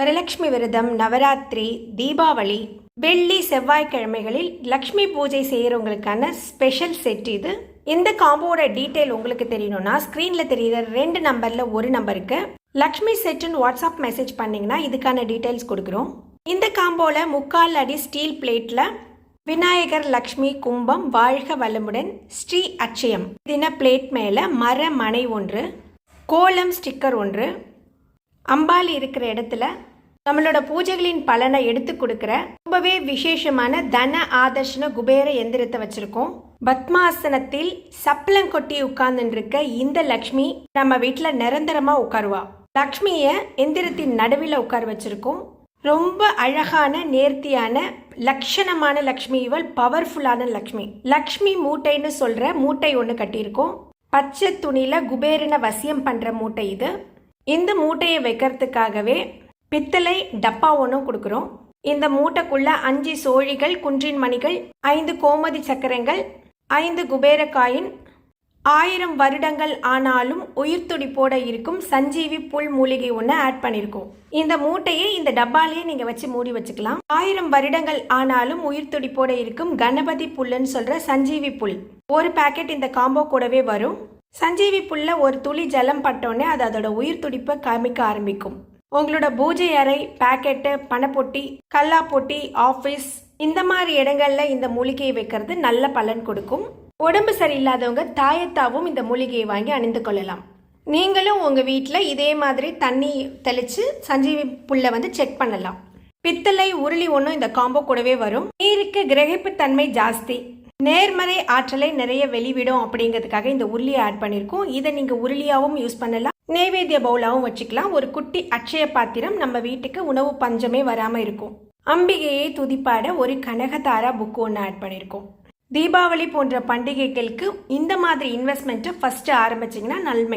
வரலட்சுமி விரதம் நவராத்திரி தீபாவளி வெள்ளி செவ்வாய்க்கிழமைகளில் லக்ஷ்மி பூஜை செய்கிறவங்களுக்கான ஸ்பெஷல் செட் இது. இந்த காம்போட டீட்டெயில் உங்களுக்கு தெரியணும்னா ஸ்க்ரீனில் தெரிகிற ரெண்டு நம்பரில் ஒரு நம்பருக்கு லக்ஷ்மி செட்டுன்னு வாட்ஸ்அப் மெசேஜ் பண்ணிங்கன்னா இதுக்கான டீட்டெயில்ஸ் கொடுக்குறோம். இந்த காம்போவில் முக்கால் அடி ஸ்டீல் பிளேட்டில் விநாயகர் லக்ஷ்மி கும்பம் வாழ்க வளமுடன் ஸ்ரீ அச்சயம். தின பிளேட் மேலே மர மனை ஒன்று கோலம் ஸ்டிக்கர் ஒன்று அம்பாள் இருக்கிற இடத்துல நம்மளோட பூஜைகளின் பலனை எடுத்து கொடுக்குற ரொம்பவே விசேஷமான தன ஆதர்ஷன குபேர எந்திரத்தை வச்சிருக்கோம். பத்மாசனத்தில் சப்பளம் கொட்டி உட்கார்ந்துருக்க இருக்க இந்த லக்ஷ்மி நம்ம வீட்டில் நிரந்தரமாக உட்காருவா. லக்ஷ்மிய எந்திரத்தின் நடுவில் உட்கார வச்சிருக்கோம். ரொம்ப அழகான நேர்த்தியான லக்ஷணமான லக்ஷ்மி. இவள் பவர்ஃபுல்லான லக்ஷ்மி. லக்ஷ்மி மூட்டைன்னு சொல்ற மூட்டை ஒன்று கட்டியிருக்கோம். பச்சை துணியில குபேரனை வசியம் பண்ற மூட்டை இது. இந்த மூட்டையை வைக்கிறதுக்காகவே பித்தளை டப்பா ஒன்றும் கொடுக்குறோம். இந்த மூட்டைக்குள்ள அஞ்சு சோழிகள் குன்றின் மணிகள் ஐந்து கோமதி சக்கரங்கள் ஐந்து குபேர காயின் ஆயிரம் வருடங்கள் ஆனாலும் உயிர் துடிப்போட இருக்கும் சஞ்சீவி புல் மூலிகை ஒன்று ஆட் பண்ணியிருக்கோம் இந்த மூட்டையை இந்த டப்பாலேயே நீங்கள் வச்சு மூடி வச்சுக்கலாம். ஆயிரம் வருடங்கள் ஆனாலும் உயிர் துடிப்போட இருக்கும் கணபதி புல்லுன்னு சொல்கிற சஞ்சீவி புல். ஒரு பாக்கெட் இந்த காம்போ கூடவே வரும். சஞ்சீவி புல்ல ஒரு துளி ஜலம் பட்டோன்னே அது அதோட உயிர் துடிப்பை காமிக்க ஆரம்பிக்கும். உங்களோட பூஜை அறை பாக்கெட்டு பணப்பொட்டி கல்லா பொட்டி ஆஃபீஸ் இந்த மாதிரி இடங்கள்ல இந்த மூலிகையை வைக்கிறது நல்ல பலன் கொடுக்கும். உடம்பு சரியில்லாதவங்க தாயத்தாவும் இந்த மூலிகையை வாங்கி அணிந்து கொள்ளலாம். நீங்களும் உங்கள் வீட்டில் இதே மாதிரி தண்ணி தெளித்து சஞ்சீவி புல்லை வந்து செக் பண்ணலாம். பித்தளை உருளி ஒன்றும் இந்த காம்போ கூடவே வரும். நீருக்கு கிரகிப்பு தன்மை ஜாஸ்தி. நேர்மறை ஆற்றலை நிறைய வெளிவிடும் அப்படிங்கிறதுக்காக இந்த உருளியை ஆட் பண்ணியிருக்கோம். இதை நீங்கள் உருளியாகவும் யூஸ் பண்ணலாம். நெய்வேத்திய பவுலாகவும் வச்சுக்கலாம். ஒரு குட்டி அட்சய பாத்திரம் நம்ம வீட்டுக்கு உணவு பஞ்சமே வராமல் இருக்கும். அம்பிகையை துதிப்பாட ஒரு கனகதாரா புக்கு ஒன்று ஆட் பண்ணியிருக்கோம். தீபாவளி போன்ற பண்டிகைகளுக்கு இந்த மாதிரி இன்வெஸ்ட்மெண்ட்டை ஃபஸ்ட்டு ஆரம்பிச்சிங்கன்னா நன்மை.